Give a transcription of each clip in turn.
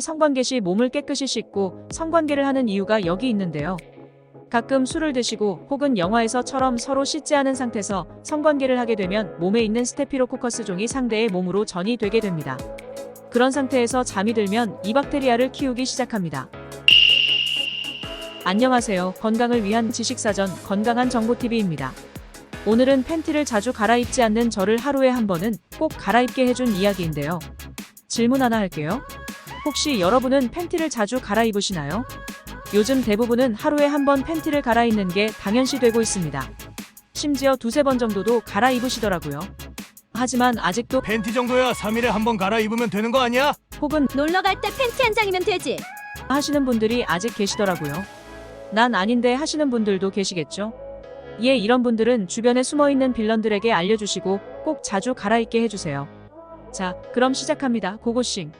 성관계 시 몸을 깨끗이 씻고 성관계를 하는 이유가 여기 있는데요. 가끔 술을 드시고 혹은 영화에서처럼 서로 씻지 않은 상태에서 성관계를 하게 되면 몸에 있는 스테피로코커스 종이 상대의 몸으로 전이 되게 됩니다. 그런 상태에서 잠이 들면 이 박테리아를 키우기 시작합니다. 안녕하세요. 건강을 위한 지식사전 건강한 정보TV입니다. 오늘은 팬티를 자주 갈아입지 않는 저를 하루에 한 번은 꼭 갈아입게 해준 이야기인데요. 질문 하나 할게요. 혹시 여러분은 팬티를 자주 갈아입으시나요? 요즘 대부분은 하루에 한 번 팬티를 갈아입는 게 당연시 되고 있습니다. 심지어 두세 번 정도도 갈아입으시더라고요. 하지만 아직도 팬티 정도야 3일에 한 번 갈아입으면 되는 거 아니야? 혹은 놀러 갈 때 팬티 한 장이면 되지. 하시는 분들이 아직 계시더라고요. 난 아닌데 하시는 분들도 계시겠죠? 예, 이런 분들은 주변에 숨어 있는 빌런들에게 알려주시고 꼭 자주 갈아입게 해주세요. 자, 그럼 시작합니다. 고고싱.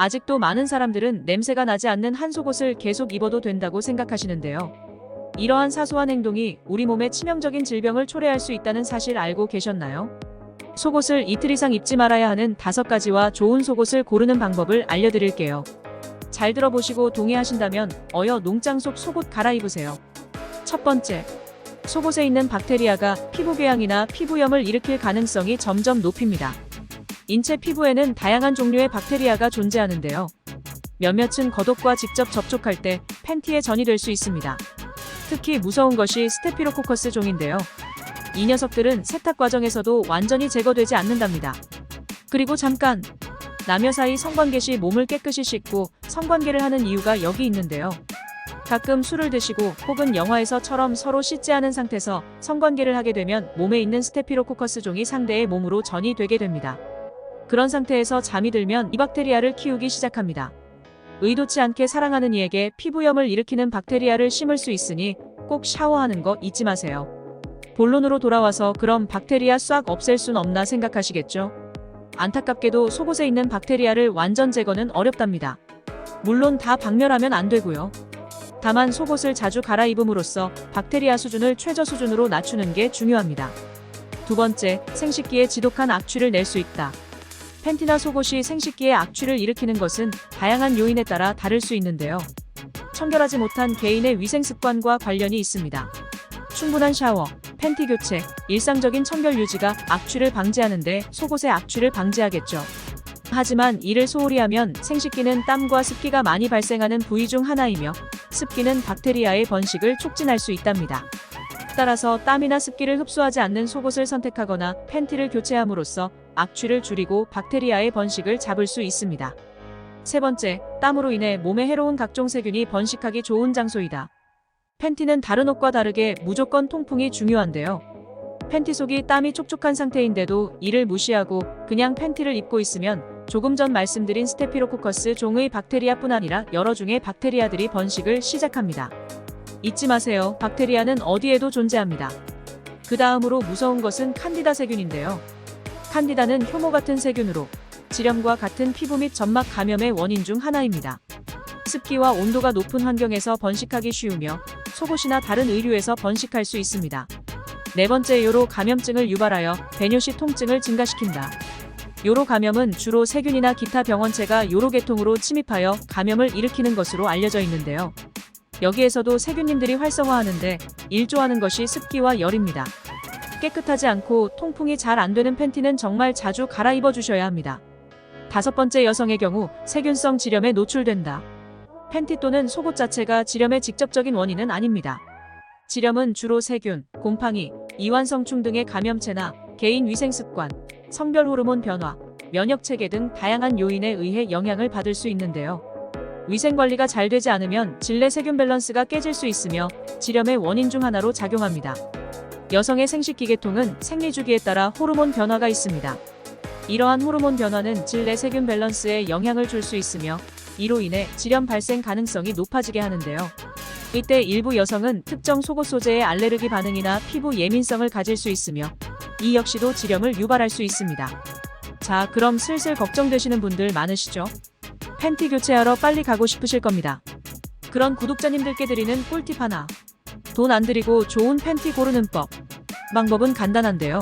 아직도 많은 사람들은 냄새가 나지 않는 한 속옷을 계속 입어도 된다고 생각하시는데요. 이러한 사소한 행동이 우리 몸에 치명적인 질병을 초래할 수 있다는 사실 알고 계셨나요? 속옷을 이틀 이상 입지 말아야 하는 다섯 가지와 좋은 속옷을 고르는 방법을 알려드릴게요. 잘 들어보시고 동의하신다면 어여 농장 속 속옷 갈아입으세요. 첫 번째, 속옷에 있는 박테리아가 피부궤양이나 피부염을 일으킬 가능성이 점점 높입니다. 인체 피부에는 다양한 종류의 박테리아가 존재하는데요. 몇몇은 겉옷과 직접 접촉할 때 팬티에 전이 될 수 있습니다. 특히 무서운 것이 스테피로코커스 종인데요. 이 녀석들은 세탁 과정에서도 완전히 제거되지 않는답니다. 그리고 잠깐 남녀 사이 성관계 시 몸을 깨끗이 씻고 성관계를 하는 이유가 여기 있는데요. 가끔 술을 드시고 혹은 영화에서처럼 서로 씻지 않은 상태에서 성관계를 하게 되면 몸에 있는 스테피로코커스 종이 상대의 몸으로 전이 되게 됩니다. 그런 상태에서 잠이 들면 이 박테리아를 키우기 시작합니다. 의도치 않게 사랑하는 이에게 피부염을 일으키는 박테리아를 심을 수 있으니 꼭 샤워하는 거 잊지 마세요. 본론으로 돌아와서 그럼 박테리아 싹 없앨 순 없나 생각하시겠죠? 안타깝게도 속옷에 있는 박테리아를 완전 제거는 어렵답니다. 물론 다 박멸하면 안 되고요. 다만 속옷을 자주 갈아입음으로써 박테리아 수준을 최저 수준으로 낮추는 게 중요합니다. 두 번째, 생식기에 지독한 악취를 낼 수 있다. 팬티나 속옷이 생식기에 악취를 일으키는 것은 다양한 요인에 따라 다를 수 있는데요. 청결하지 못한 개인의 위생 습관과 관련이 있습니다. 충분한 샤워, 팬티 교체, 일상적인 청결 유지가 악취를 방지하는데 속옷의 악취를 방지하겠죠. 하지만 이를 소홀히 하면 생식기는 땀과 습기가 많이 발생하는 부위 중 하나이며 습기는 박테리아의 번식을 촉진할 수 있답니다. 따라서 땀이나 습기를 흡수하지 않는 속옷을 선택하거나 팬티를 교체함으로써 악취를 줄이고 박테리아의 번식을 잡을 수 있습니다. 세 번째, 땀으로 인해 몸에 해로운 각종 세균이 번식하기 좋은 장소이다. 팬티는 다른 옷과 다르게 무조건 통풍이 중요한데요. 팬티 속이 땀이 촉촉한 상태인데도 이를 무시하고 그냥 팬티를 입고 있으면 조금 전 말씀드린 스테피로코커스 종의 박테리아뿐 아니라 여러 종의 박테리아들이 번식을 시작합니다. 잊지 마세요. 박테리아는 어디에도 존재합니다. 그 다음으로 무서운 것은 칸디다 세균인데요. 칸디다는 효모 같은 세균으로 질염과 같은 피부 및 점막 감염의 원인 중 하나입니다. 습기와 온도가 높은 환경에서 번식하기 쉬우며 속옷이나 다른 의류에서 번식할 수 있습니다. 네 번째 요로 감염증을 유발하여 배뇨시 통증을 증가시킨다. 요로 감염은 주로 세균이나 기타 병원체가 요로 계통으로 침입하여 감염을 일으키는 것으로 알려져 있는데요. 여기에서도 세균님들이 활성화하는데 일조하는 것이 습기와 열입니다. 깨끗하지 않고 통풍이 잘 안 되는 팬티는 정말 자주 갈아입어 주셔야 합니다. 다섯 번째 여성의 경우 세균성 질염에 노출된다. 팬티 또는 속옷 자체가 질염의 직접적인 원인은 아닙니다. 질염은 주로 세균, 곰팡이, 이완성충 등의 감염체나 개인 위생 습관, 성별 호르몬 변화, 면역 체계 등 다양한 요인에 의해 영향을 받을 수 있는데요. 위생 관리가 잘 되지 않으면 질내 세균 밸런스가 깨질 수 있으며 질염의 원인 중 하나로 작용합니다. 여성의 생식기 계통은 생리 주기에 따라 호르몬 변화가 있습니다. 이러한 호르몬 변화는 질내 세균 밸런스에 영향을 줄 수 있으며 이로 인해 질염 발생 가능성이 높아지게 하는데요. 이때 일부 여성은 특정 속옷 소재의 알레르기 반응이나 피부 예민성을 가질 수 있으며 이 역시도 질염을 유발할 수 있습니다. 자, 그럼 슬슬 걱정되시는 분들 많으시죠? 팬티 교체하러 빨리 가고 싶으실 겁니다. 그런 구독자님들께 드리는 꿀팁 하나. 돈 안 들이고 좋은 팬티 고르는 법. 방법은 간단한데요.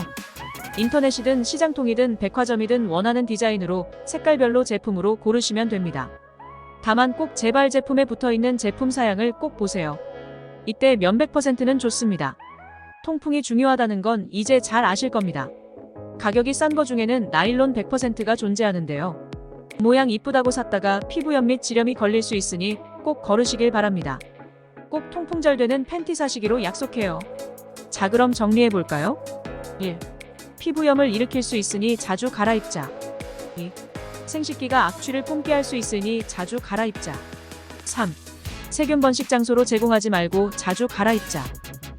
인터넷이든 시장통이든 백화점이든 원하는 디자인으로 색깔별로 제품으로 고르시면 됩니다. 다만 꼭 재발 제품에 붙어 있는 제품 사양을 꼭 보세요. 이때 면백 퍼센트는 좋습니다. 통풍이 중요하다는 건 이제 잘 아실 겁니다. 가격이 싼 거 중에는 나일론 100%가 존재하는데요. 모양 이쁘다고 샀다가 피부염 및 지렴이 걸릴 수 있으니 꼭 거르시길 바랍니다. 꼭 통풍 잘 되는 팬티 사시기로 약속해요. 자 그럼 정리해 볼까요? 1. 피부염을 일으킬 수 있으니 자주 갈아입자. 2. 생식기가 악취를 뿜게 할 수 있으니 자주 갈아입자. 3. 세균 번식 장소로 제공하지 말고 자주 갈아입자.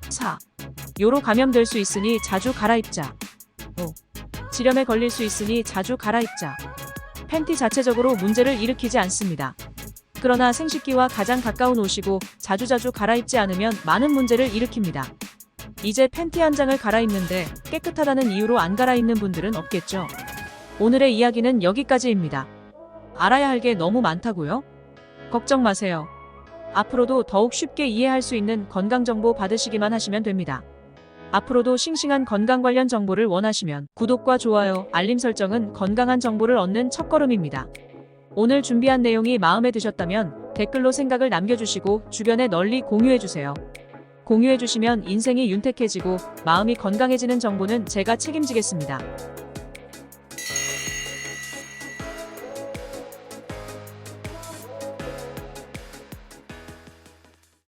4. 요로 감염될 수 있으니 자주 갈아입자. 5. 지렴에 걸릴 수 있으니 자주 갈아입자. 팬티 자체적으로 문제를 일으키지 않습니다. 그러나 생식기와 가장 가까운 옷이고 자주자주 갈아입지 않으면 많은 문제를 일으킵니다. 이제 팬티 한 장을 갈아입는데 깨끗하다는 이유로 안 갈아입는 분들은 없겠죠. 오늘의 이야기는 여기까지입니다. 알아야 할 게 너무 많다고요? 걱정 마세요. 앞으로도 더욱 쉽게 이해할 수 있는 건강 정보 받으시기만 하시면 됩니다. 앞으로도 싱싱한 건강 관련 정보를 원하시면 구독과 좋아요, 알림 설정은 건강한 정보를 얻는 첫걸음입니다. 오늘 준비한 내용이 마음에 드셨다면 댓글로 생각을 남겨주시고 주변에 널리 공유해주세요. 공유해주시면 인생이 윤택해지고 마음이 건강해지는 정보는 제가 책임지겠습니다.